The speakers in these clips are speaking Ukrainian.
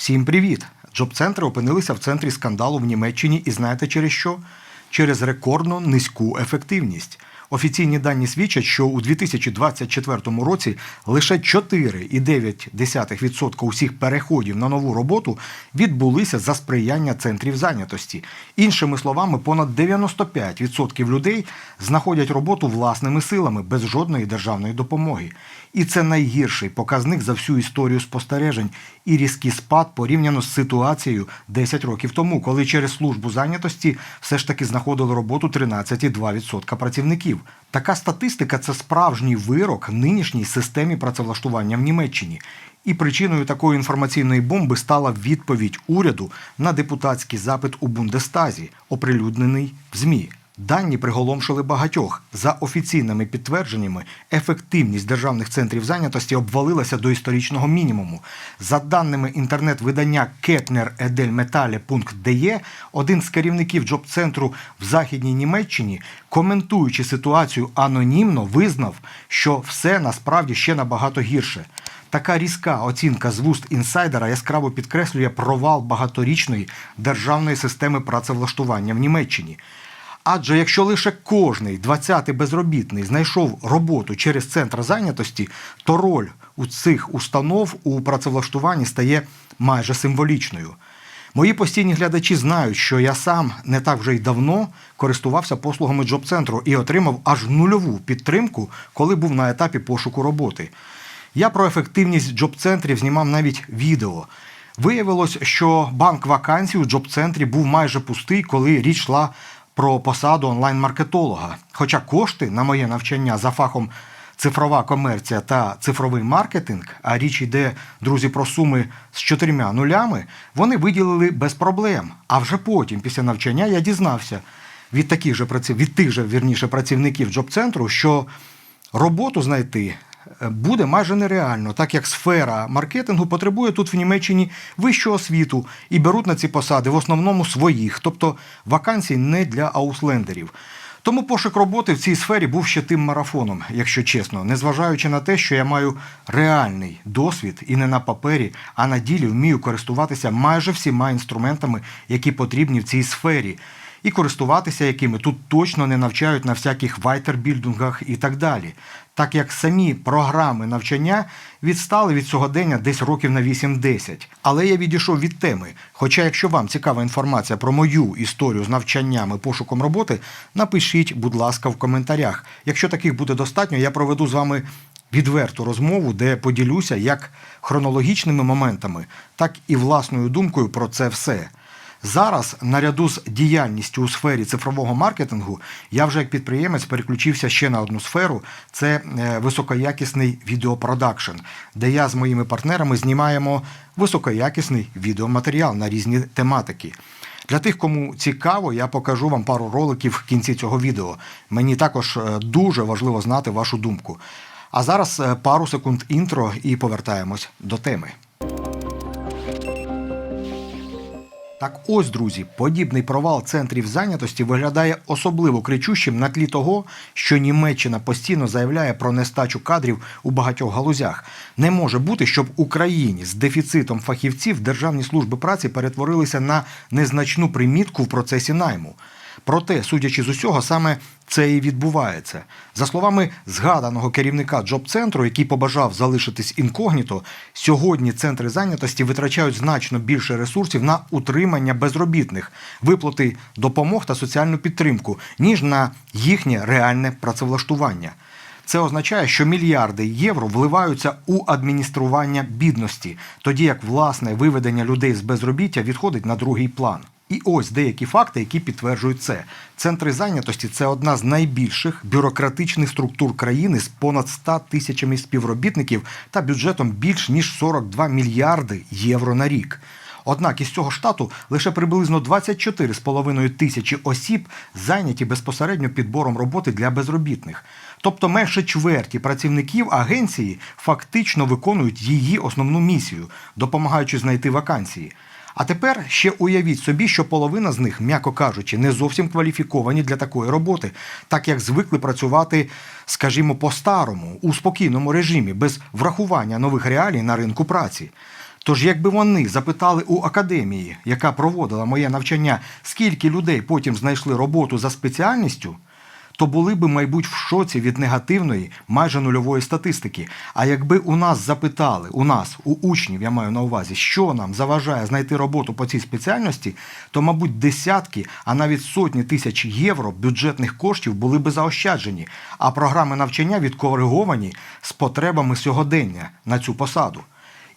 Всім привіт! Джоб-центри опинилися в центрі скандалу в Німеччині і знаєте через що? Через рекордно низьку ефективність. Офіційні дані свідчать, що у 2024 році лише 4,9% усіх переходів на нову роботу відбулися за сприяння центрів зайнятості. Іншими словами, понад 95% людей знаходять роботу власними силами без жодної державної допомоги. І це найгірший показник за всю історію спостережень і різкий спад порівняно з ситуацією 10 років тому, коли через службу зайнятості все ж таки знаходили роботу 13,2% працівників. Така статистика це справжній вирок нинішній системі працевлаштування в Німеччині. І причиною такої інформаційної бомби стала відповідь уряду на депутатський запит у Бундестазі, оприлюднений в ЗМІ. Дані приголомшили багатьох. За офіційними підтвердженнями, ефективність державних центрів зайнятості обвалилася до історичного мінімуму. За даними інтернет-видання Кетнер ketner.edelmetale.de, один з керівників джоб-центру в Західній Німеччині, коментуючи ситуацію анонімно, визнав, що все насправді ще набагато гірше. Така різка оцінка з вуст інсайдера яскраво підкреслює провал багаторічної державної системи працевлаштування в Німеччині. Адже якщо лише кожний 20-й безробітний знайшов роботу через центр зайнятості, то роль у цих установ у працевлаштуванні стає майже символічною. Мої постійні глядачі знають, що я сам не так вже й давно користувався послугами джоб-центру і отримав аж нульову підтримку, коли був на етапі пошуку роботи. Я про ефективність джоб-центрів знімав навіть відео. Виявилось, що банк вакансій у джоб-центрі був майже пустий, коли річ йшла про посаду онлайн-маркетолога. Хоча кошти на моє навчання за фахом цифрова комерція та цифровий маркетинг, а річ йде, друзі, про суми з чотирма нулями, вони виділили без проблем. А вже потім, після навчання, я дізнався від таких же праців... від тих же вірніше працівників джоб-центру, що роботу знайти буде майже нереально, так як сфера маркетингу потребує тут в Німеччині вищого освіту і беруть на ці посади в основному своїх, тобто вакансій не для ауслендерів. Тому пошук роботи в цій сфері був ще тим марафоном, якщо чесно, незважаючи на те, що я маю реальний досвід і не на папері, а на ділі вмію користуватися майже всіма інструментами, які потрібні в цій сфері, і користуватися якими тут точно не навчають на всяких вайтербільдингах і так далі. Так як самі програми навчання відстали від сьогодення десь років на 8-10. Але я відійшов від теми. Хоча, якщо вам цікава інформація про мою історію з навчанням і пошуком роботи, напишіть, будь ласка, в коментарях. Якщо таких буде достатньо, я проведу з вами відверту розмову, де поділюся як хронологічними моментами, так і власною думкою про це все. Зараз, наряду з діяльністю у сфері цифрового маркетингу, я вже як підприємець переключився ще на одну сферу: це е, високоякісний відеопродакшн, де я з моїми партнерами знімаємо високоякісний відеоматеріал на різні тематики. Для тих, кому цікаво, я покажу вам пару роликів в кінці цього відео. Мені також е, дуже важливо знати вашу думку. А зараз е, пару секунд інтро і повертаємось до теми. Так ось, друзі, подібний провал центрів зайнятості виглядає особливо кричущим на тлі того, що Німеччина постійно заявляє про нестачу кадрів у багатьох галузях. Не може бути, щоб Україні з дефіцитом фахівців державні служби праці перетворилися на незначну примітку в процесі найму. Проте, судячи з усього, саме це і відбувається. За словами згаданого керівника джоб-центру, який побажав залишитись інкогніто, сьогодні центри зайнятості витрачають значно більше ресурсів на утримання безробітних, виплати допомог та соціальну підтримку, ніж на їхнє реальне працевлаштування. Це означає, що мільярди євро вливаються у адміністрування бідності, тоді як власне виведення людей з безробіття відходить на другий план. І ось деякі факти, які підтверджують це. Центри зайнятості це одна з найбільших бюрократичних структур країни з понад 100 тисячами співробітників та бюджетом більш ніж 42 мільярди євро на рік. Однак із цього штату лише приблизно 24,5 тисячі осіб зайняті безпосередньо підбором роботи для безробітних. Тобто менше чверті працівників агенції фактично виконують її основну місію, допомагаючи знайти вакансії. А тепер ще уявіть собі, що половина з них, м'яко кажучи, не зовсім кваліфіковані для такої роботи, так як звикли працювати, скажімо, по-старому, у спокійному режимі, без врахування нових реалій на ринку праці. Тож, якби вони запитали у академії, яка проводила моє навчання, скільки людей потім знайшли роботу за спеціальністю, то були би, мабуть, в шоці від негативної, майже нульової статистики. А якби у нас запитали, у нас, у учнів, я маю на увазі, що нам заважає знайти роботу по цій спеціальності, то, мабуть, десятки, а навіть сотні тисяч євро бюджетних коштів були би заощаджені, а програми навчання відкориговані з потребами сьогодення на цю посаду.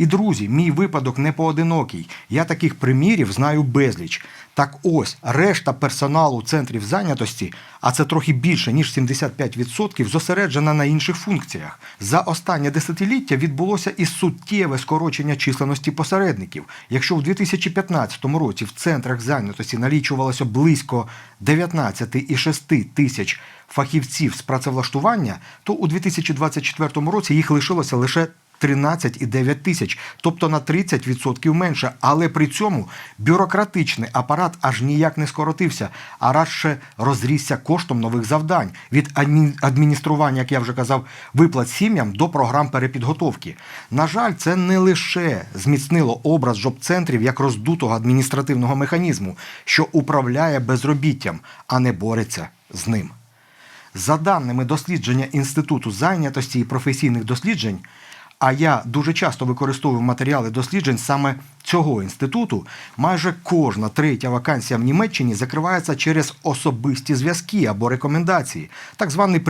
І друзі, мій випадок не поодинокий. Я таких примірів знаю безліч. Так ось, решта персоналу центрів зайнятості, а це трохи більше ніж 75%, зосереджена на інших функціях. За останнє десятиліття відбулося і суттєве скорочення численності посередників. Якщо в 2015 році в центрах зайнятості налічувалося близько 19,6 тисяч фахівців з працевлаштування, то у 2024 році їх лишилося лише 13,9 тисяч, тобто на 30% менше. Але при цьому бюрократичний апарат аж ніяк не скоротився, а радше розрісся коштом нових завдань від адміністрування, як я вже казав, виплат сім'ям до програм перепідготовки. На жаль, це не лише зміцнило образ жоб-центрів як роздутого адміністративного механізму, що управляє безробіттям, а не бореться з ним. За даними дослідження Інституту зайнятості і професійних досліджень, а я дуже часто використовую матеріали досліджень саме цього інституту, майже кожна третя вакансія в Німеччині закривається через особисті зв'язки або рекомендації, так званий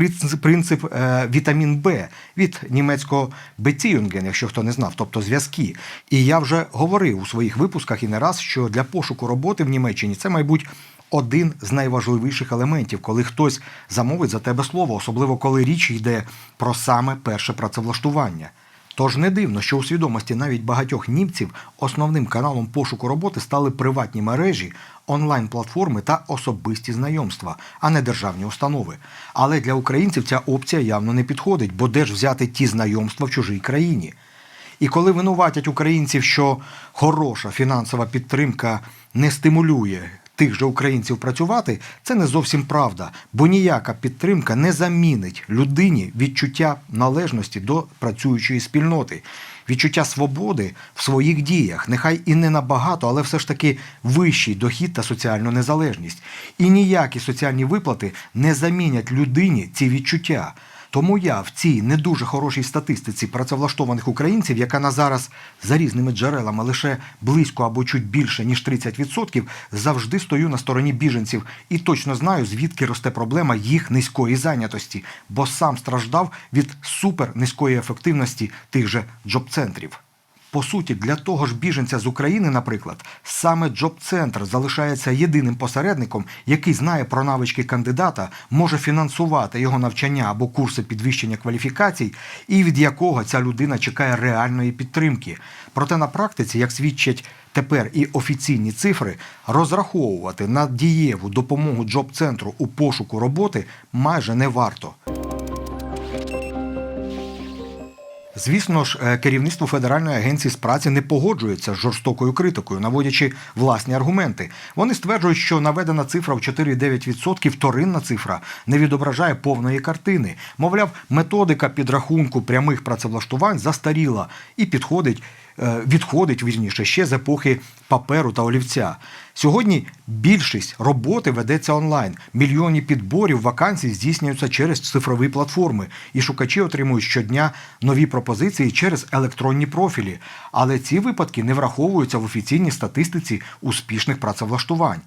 принцип, е, вітамін Б від німецького Beziehungen, якщо хто не знав, тобто зв'язки. І я вже говорив у своїх випусках і не раз, що для пошуку роботи в Німеччині це, мабуть, один з найважливіших елементів, коли хтось замовить за тебе слово, особливо коли річ йде про саме перше працевлаштування. Тож не дивно, що у свідомості навіть багатьох німців основним каналом пошуку роботи стали приватні мережі, онлайн-платформи та особисті знайомства, а не державні установи. Але для українців ця опція явно не підходить, бо де ж взяти ті знайомства в чужій країні? І коли винуватять українців, що хороша фінансова підтримка не стимулює тих же українців працювати, це не зовсім правда, бо ніяка підтримка не замінить людині відчуття належності до працюючої спільноти, відчуття свободи в своїх діях, нехай і не набагато, але все ж таки вищий дохід та соціальну незалежність. І ніякі соціальні виплати не замінять людині ці відчуття. Тому я в цій не дуже хорошій статистиці працевлаштованих українців, яка на зараз за різними джерелами лише близько або чуть більше ніж 30%, завжди стою на стороні біженців і точно знаю, звідки росте проблема їх низької зайнятості, бо сам страждав від супернизької ефективності тих же джоб-центрів. По суті, для того ж біженця з України, наприклад, саме Джоб-центр залишається єдиним посередником, який знає про навички кандидата, може фінансувати його навчання або курси підвищення кваліфікацій, і від якого ця людина чекає реальної підтримки. Проте на практиці, як свідчать тепер і офіційні цифри, розраховувати на дієву допомогу Джоб-центру у пошуку роботи майже не варто. Звісно ж, е, керівництво Федеральної агенції з праці не погоджується з жорстокою критикою, наводячи власні аргументи. Вони стверджують, що наведена цифра в 4,9% вторинна цифра не відображає повної картини. Мовляв, методика підрахунку прямих працевлаштувань застаріла і підходить. Е, Відходить вірніше ще з епохи паперу та олівця. Сьогодні більшість роботи ведеться онлайн. Мільйони підборів вакансій здійснюються через цифрові платформи, і шукачі отримують щодня нові пропозиції через електронні профілі. Але ці випадки не враховуються в офіційній статистиці успішних працевлаштувань.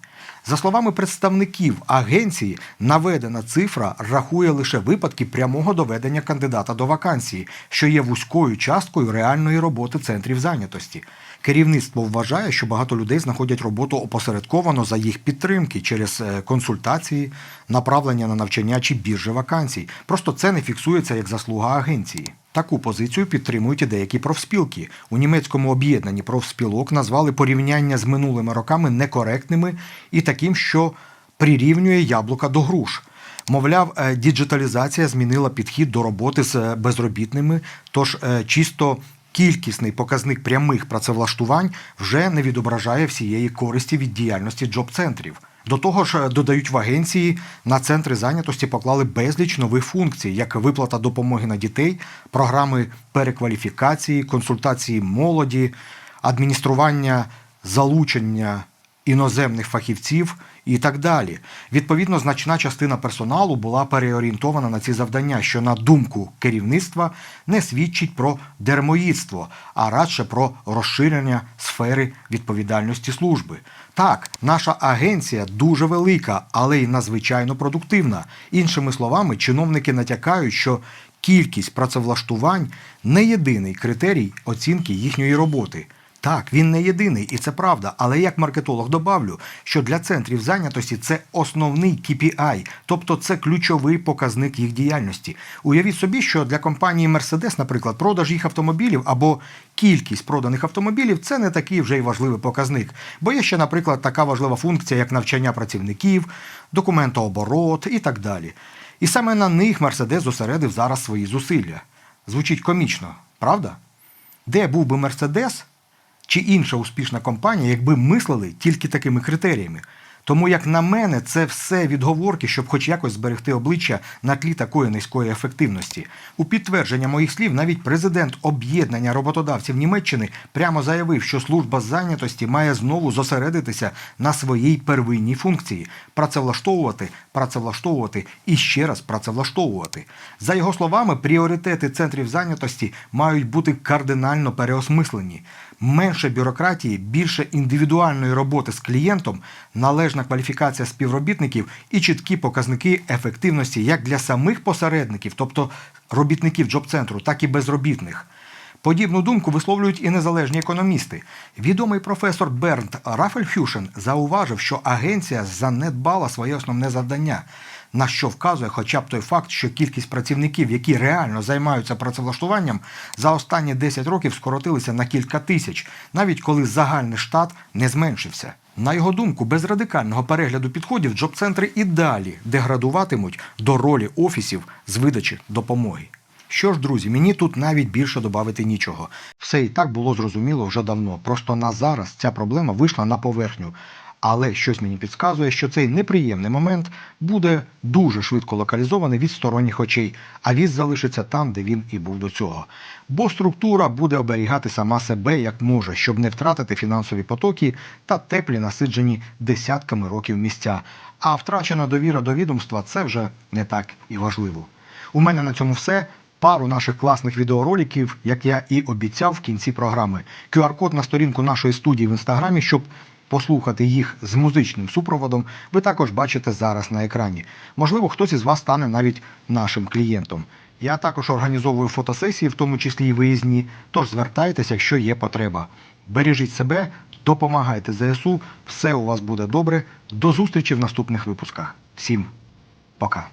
За словами представників агенції, наведена цифра рахує лише випадки прямого доведення кандидата до вакансії, що є вузькою часткою реальної роботи центрів зайнятості. Керівництво вважає, що багато людей знаходять роботу опосередковано за їх підтримки через е, консультації, направлення на навчання чи біржі вакансій. Просто це не фіксується як заслуга агенції. Таку позицію підтримують і деякі профспілки. У німецькому об'єднанні профспілок назвали порівняння з минулими роками некоректними і таким, що прирівнює яблука до груш. Мовляв, е, діджиталізація змінила підхід до роботи з е, безробітними, тож е, чисто кількісний показник прямих працевлаштувань вже не відображає всієї користі від діяльності джоб-центрів. До того ж, додають в агенції, на центри зайнятості поклали безліч нових функцій, як виплата допомоги на дітей, програми перекваліфікації, консультації молоді, адміністрування залучення іноземних фахівців і так далі. Відповідно, значна частина персоналу була переорієнтована на ці завдання, що, на думку керівництва, не свідчить про дермоїдство, а радше про розширення сфери відповідальності служби. Так, наша агенція дуже велика, але й надзвичайно продуктивна. Іншими словами, чиновники натякають, що кількість працевлаштувань не єдиний критерій оцінки їхньої роботи. Так, він не єдиний, і це правда. Але як маркетолог добавлю, що для центрів зайнятості це основний KPI, тобто це ключовий показник їх діяльності. Уявіть собі, що для компанії Mercedes, наприклад, продаж їх автомобілів або кількість проданих автомобілів це не такий вже й важливий показник. Бо є ще, наприклад, така важлива функція, як навчання працівників, документооборот і так далі. І саме на них Mercedes зосередив зараз свої зусилля. Звучить комічно, правда? Де був би Мерседес чи інша успішна компанія, якби мислили тільки такими критеріями? Тому, як на мене, це все відговорки, щоб хоч якось зберегти обличчя на тлі такої низької ефективності. У підтвердження моїх слів, навіть президент об'єднання роботодавців Німеччини прямо заявив, що служба зайнятості має знову зосередитися на своїй первинній функції працевлаштовувати, працевлаштовувати і ще раз працевлаштовувати. За його словами, пріоритети центрів зайнятості мають бути кардинально переосмислені. Менше бюрократії, більше індивідуальної роботи з клієнтом, належна кваліфікація співробітників і чіткі показники ефективності як для самих посередників, тобто робітників джоб-центру, так і безробітних. Подібну думку висловлюють і незалежні економісти. Відомий професор Бернт Рафельфюшен зауважив, що агенція занедбала своє основне завдання, на що вказує хоча б той факт, що кількість працівників, які реально займаються працевлаштуванням, за останні 10 років скоротилися на кілька тисяч, навіть коли загальний штат не зменшився. На його думку, без радикального перегляду підходів джоб-центри і далі деградуватимуть до ролі офісів з видачі допомоги. Що ж, друзі, мені тут навіть більше додати нічого. Все і так було зрозуміло вже давно. Просто на зараз ця проблема вийшла на поверхню. Але щось мені підказує, що цей неприємний момент буде дуже швидко локалізований від сторонніх очей, а віз залишиться там, де він і був до цього. Бо структура буде оберігати сама себе як може, щоб не втратити фінансові потоки та теплі насиджені десятками років місця. А втрачена довіра до відомства це вже не так і важливо. У мене на цьому все. Пару наших класних відеороликів, як я і обіцяв в кінці програми. QR-код на сторінку нашої студії в інстаграмі, щоб послухати їх з музичним супроводом, ви також бачите зараз на екрані. Можливо, хтось із вас стане навіть нашим клієнтом. Я також організовую фотосесії, в тому числі і виїзні, тож звертайтеся, якщо є потреба. Бережіть себе, допомагайте ЗСУ, все у вас буде добре. До зустрічі в наступних випусках. Всім пока.